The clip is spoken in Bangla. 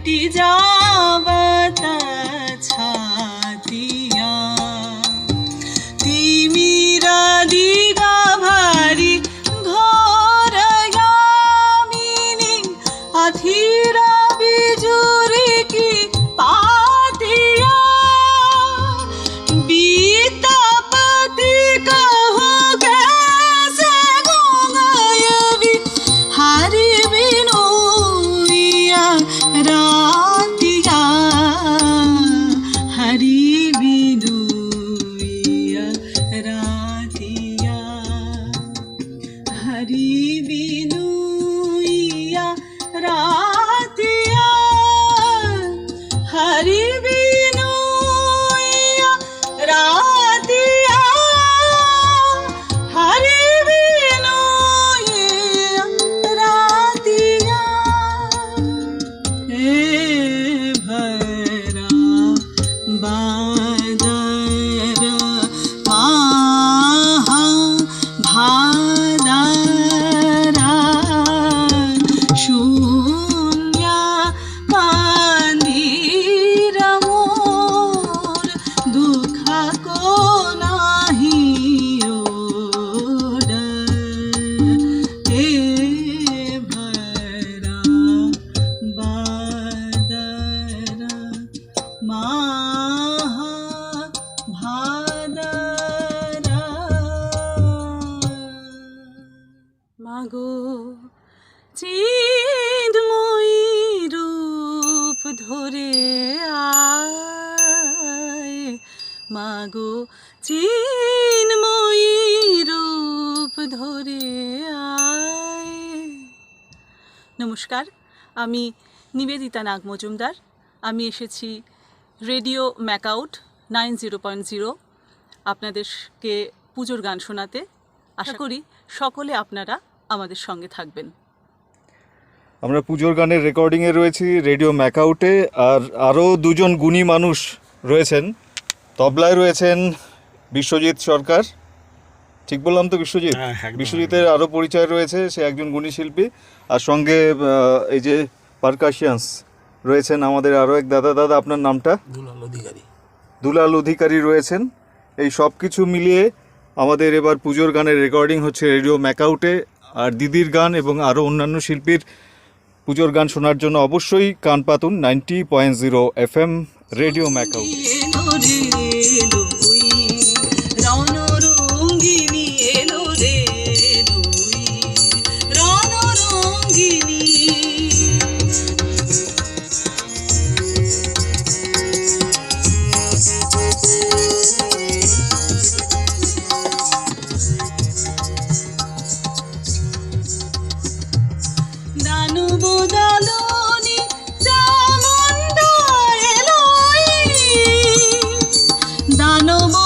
हटी जावत गरीबी माहा মাগো চিন্ময়ী রূপ ধরে আয়। মাগো চিন্ময়ী রূপ ধরে আয়। নমস্কার, আমি নিবেদিতা নাগ মজুমদার। আমি এসেছি রেডিও ম্যাকআউট নাইন জিরো পয়েন্ট জিরো। আপনাদেরকে পুজোর গান শোনাতে আশা করি সকলে আপনারা আমাদের সঙ্গে থাকবেন। আমরা পুজোর গানের রেকর্ডিংয়ে রয়েছি রেডিও ম্যাকআউটে আর আরও দুজন গুণী মানুষ রয়েছেন। তবলায় রয়েছেন বিশ্বজিৎ সরকার। ঠিক বললাম তো বিশ্বজিৎ? হ্যাঁ, বিশ্বজিতের আরও পরিচয় রয়েছে সে একজন গুণী শিল্পী। আর সঙ্গে এই যে পারকাশিয়ান্স রয়েছেন আমাদের আরও এক দাদা। দাদা আপনার নামটা? দুলাল অধিকারী। দুলাল অধিকারী রয়েছেন। এই সব কিছু মিলিয়ে আমাদের এবার পুজোর গানের রেকর্ডিং হচ্ছে রেডিও ম্যাকআউটে। আর দিদির গান এবং আরও অন্যান্য শিল্পীর পুজোর গান শোনার জন্য অবশ্যই কান Patun ninety point zero F M radio MAKAUT. పొదలోని దానము